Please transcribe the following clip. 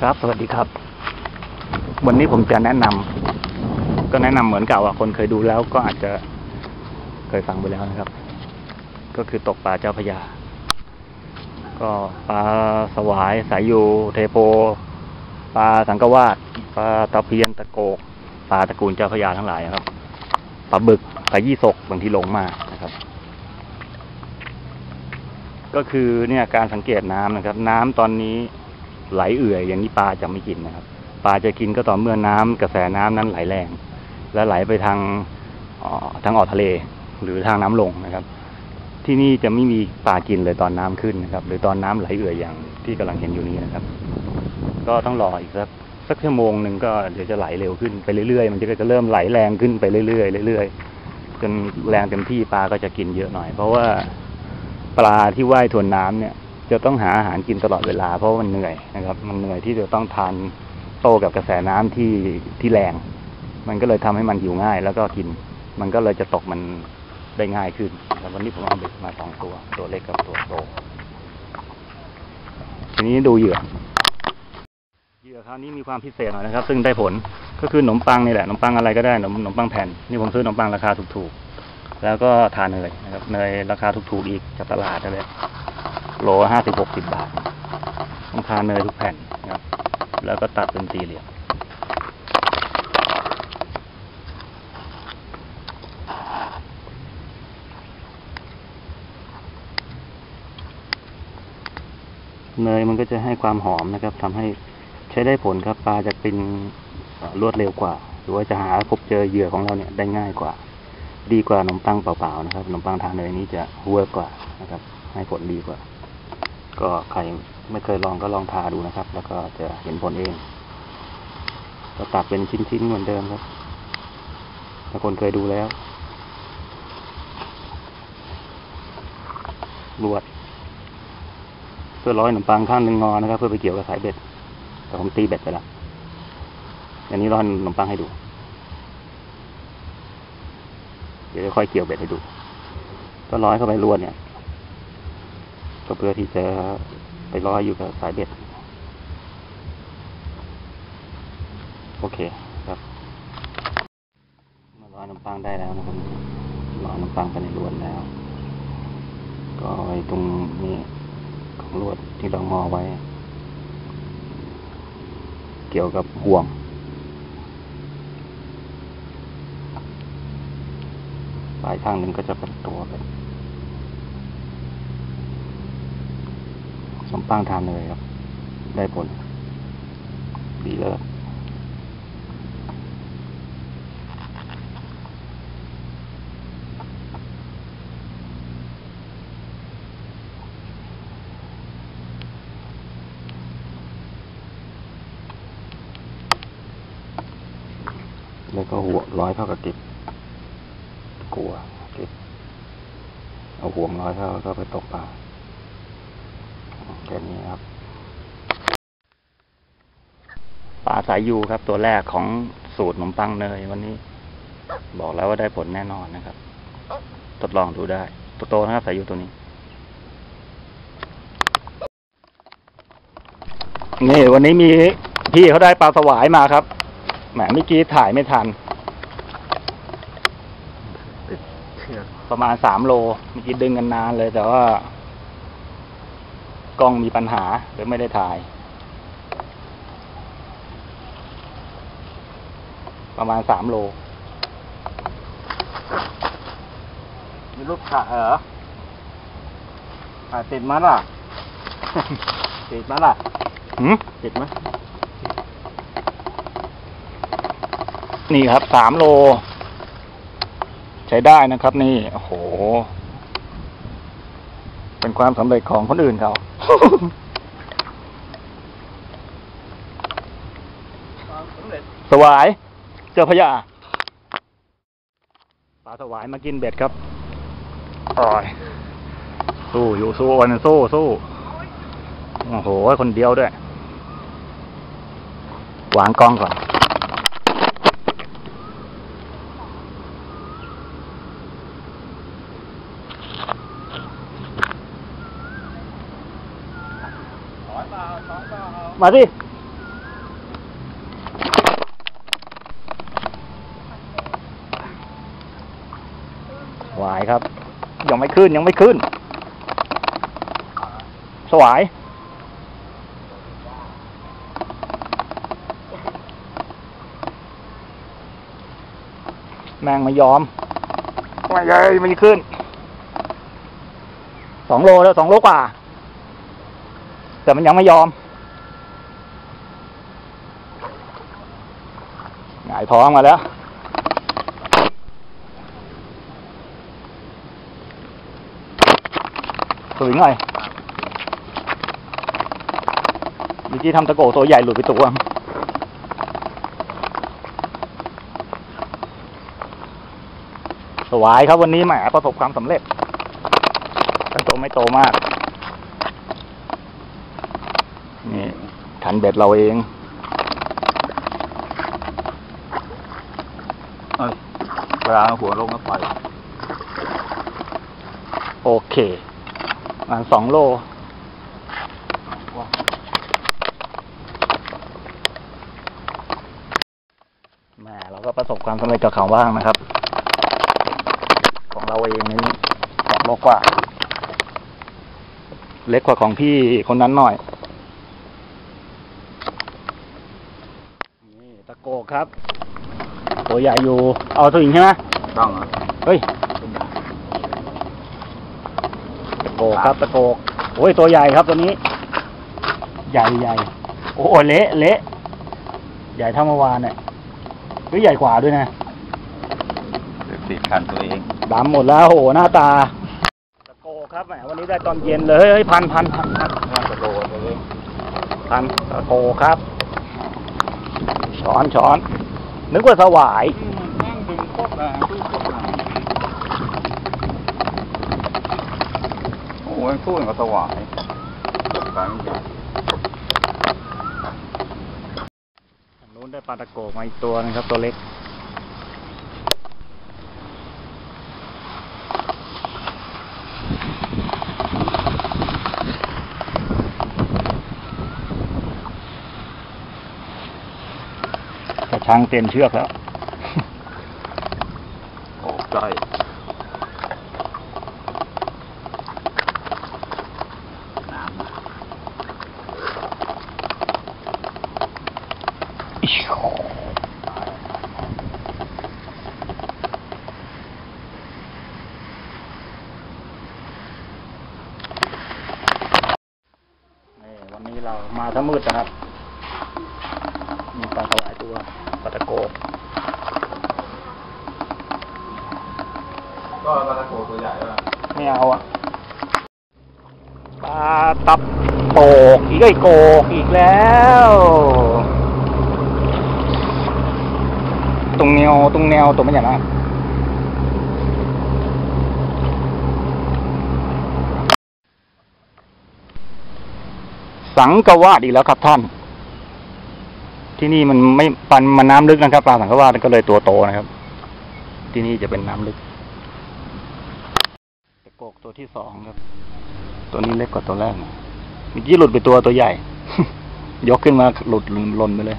ครับ สวัสดีครับ วันนี้ผมจะแนะนำก็แนะนำเหมือนเก่าอะคนเคยดูแล้วก็อาจจะเคยฟังไปแล้วนะครับ ก็คือตกปลาเจ้าพยา ก็ปลาสวายสายยูเทโปปลาสังกวาดปลาตะเพียนตะโกกปลาตระกูลเจ้าพยาทั้งหลายนะครับปลาบึกปลายี่สกบางที่ลงมานะครับ ก็คือเนี่ยการสังเกตน้ำนะครับ น้ำตอนนี้ ไหลเอื่อย อย่างนี้ปลาจะไม่กินนะครับ ปลาจะกินก็ต่อเมื่อน้ำกระแสน้ำนั้นไหลแรง และไหลไปทางออทางออกทะเล หรือทางน้ำลงนะครับ ที่นี่จะไม่มีปลากินเลยตอนน้ำขึ้นนะครับ หรือตอนน้ำไหลเอื่อยอย่างที่กำลังเห็นอยู่นี้นะครับ ก็ต้องรออีกสักสักชั่วโมงหนึ่งก็เดี๋ยวจะไหลเร็วขึ้นไปเรื่อยๆ มันจะก็จะเริ่มไหลแรงขึ้นไปเรื่อยๆเรื่อยๆจนแรงเต็มที่ปลาก็จะกินเยอะหน่อย เพราะว่าปลาที่ว่ายทวนน้ำเนี่ย จะต้องหาอาหารกินตลอดเวลาเพราะมันเหนื่อยนะครับ มันเหนื่อยที่จะต้องทานโตกับกระแสน้ำที่ที่แรง มันก็เลยทำให้มันหิวง่าย แล้วก็กิน มันก็เลยจะตกมันได้ง่ายขึ้นแล้ววันนี้ผมเอาเบ็ดมาสองตัว ตัวเล็กกับตัวโต ทีนี้ดูเหยื่อ เหยื่อคราวนี้มีความพิเศษหน่อยนะครับ ซึ่งได้ผล ก็คือขนมปังนี่แหละ ขนมปังอะไรก็ได้ ขนมขนมปังแผ่น นี่ผมซื้อขนมปังราคาถูกๆ แล้วก็ทานเนยนะครับ เนยราคาถูกๆอีกจากตลาดนั่นแหละ โลห้าสิบหกสิบบาทต้องทานเนยทุกแผ่นนะครับ แล้วก็ตัดเป็นสี่เหลี่ยมเนยมันก็จะให้ความหอมนะครับทำให้ใช้ได้ผลครับปลาจะเป็นรวดเร็วกว่า หรือว่าจะหาพบเจอเหยื่อของเราเนี่ยได้ง่ายกว่า ดีกว่าขนมปังเปล่าๆนะครับขนมปังทานเนยนี้จะเวิร์กกว่านะครับ ให้ผลดีกว่า ก็ใครไม่เคยลองก็ลองทาดูนะครับ แล้วก็จะเห็นผลเอง ก็ตัดเป็นชิ้นๆเหมือนเดิมครับ ถ้าคนเคยดูแล้วรวด เพื่อร้อยขนมปังข้างหนึ่งงอนะครับ เพื่อไปเกี่ยวกับสายเบ็ด แต่ผมตีเบ็ดไปล้วอันนี้ร้อยขนมปังให้ดู เดี๋ยวค่อยเกี่ยวเบ็ดให้ดู ก็ร้อยเข้าไปรวดเนี่ย ก็เพื่อที่จะไปร้อยอยู่กับสายเบ็ด โอเคครับมาร้อยขนมปังได้แล้วนะครับร้อยขนมปังไปในรวนแล้ว ก็ไว้ตรงนี้ของลวดที่เรางอไว้ เกี่ยวกับห่วงปลายข้างหนึ่งก็จะเป็นตัวเป็น มปังทานเลยครับ ได้ผล ดีเลิศแล้วก็หัวร้อยเข้ากับกิบกลัวกิบเอาห่วงร้อยเข้าก็ไปตกปลา แค่นี้ครับปลาสายยูครับ ตัวแรกของสูตรขนมปังเนยวันนี้ บอกแล้วว่าได้ผลแน่นอนนะครับ ทดลองดูได้ ตัวโตนะครับสายยูตัวนี้นี่วันนี้มีพี่เขาได้ปลาสวายมาครับแหมเมื่อกี้ถ่ายไม่ทัน ประมาณสามโลเมื่อกี้ดึงกันนานเลยแต่ว่า กล้องมีปัญหาเลยไม่ได้ถ่าย ประมาณสามโล มีรูปถ่ายเหรอถ่ายติดมั้ยล่ะ ติดมั้ยล่ะหืมติดมั้ยนี่ครับสามโล ใช้ได้นะครับ นี่ โอ้โหเป็น ความสำเร็จของคนอื่นเขาสำเร็จสวาย เจ้าพระยาปลาสวายมากินเบ็ดครับอร่อย สู้อยู่สู้อันนั้นสู้สู้โอ้โห คนเดียวด้วย วางกล้องก่อน มาดิหวายครับ ยังไม่ขึ้นยังไม่ขึ้น สวายแมงไม่ยอมไม่ใช่ไม่ขึ้น สองโลแล้วสองโลกว่า แต่มันยังไม่ยอมายท้องมาแล้ว สวิงหน่อยเมื่อกี้ทำตะโกตัวใหญ่หลุดไปตัวสวายครับวันนี้แหมประสบความสำเร็จแต่ตัวไม่โตมาก นี่ขันเบ็ดเราเอง เอ้ย เวลาหัวลงก็ปล่อย โอเคประมาณสองโลม่เราก็ประสบความสำเร็จกับเขาบ้างนะครับ ของเราเองนี่สองโลกว่า เล็กกว่าของพี่คนนั้นหน่อย นี่ตะโกครับ ตัวใหญ่อยู่ เอาสวิงใช่ไหมต้องอะเฮ้ยตะโกครับตะโกโอ้ยตัวใหญ่ครับตัวนี้ ใหญ่ใหญ่โอ้โหเละเละใหญ่เท่าเมื่อวานเนี่ยหรือใหญ่กว่าด้วยนะติดคันตัวเองดำหมดแล้วโอ้โหหน้าตาตะโกครับแหมวันนี้ได้ตอนเย็นเลยเฮ้ยพันพันพันพันน่าจะโดนตัวเองพันตะโกครับ ช้อนช้อน นึกว่าสวายนั่งดึงพวกอะตู้พวกอะโอ้ยสู้กับสวายตกใจไม่ใช่ทางนู้นได้ปลาตะโกมาอีกตัวนะครับตัวเล็ก ช้างเต็มเชือกแล้วโอ้ใกล้น้ำอะนี่วันนี้เรามาทั้งมืดนะครับ มีปลาสวายตัวปลาตะโก ก็ปลาตะโกตัวใหญ่แล้วไม่เอาอะปลาตับโปกอีกไอ้โกกอีกแล้ว ตรงแนวตรงแนวตัวมันอย่างนั้นสังกวาดอีกแล้วครับท่าน ที่นี่มันไม่ปันมันน้ำลึกนะครับปลาสังขวาก็เลยตัวโตนะครับ ที่นี่จะเป็นน้ำลึกตะโกกตัวที่สองครับ ตัวนี้เล็กกว่าตัวแรกเมื่อกี้หลุดไปตัวตัวใหญ่ ยกขึ้นมาหลุดหล่นไปเลย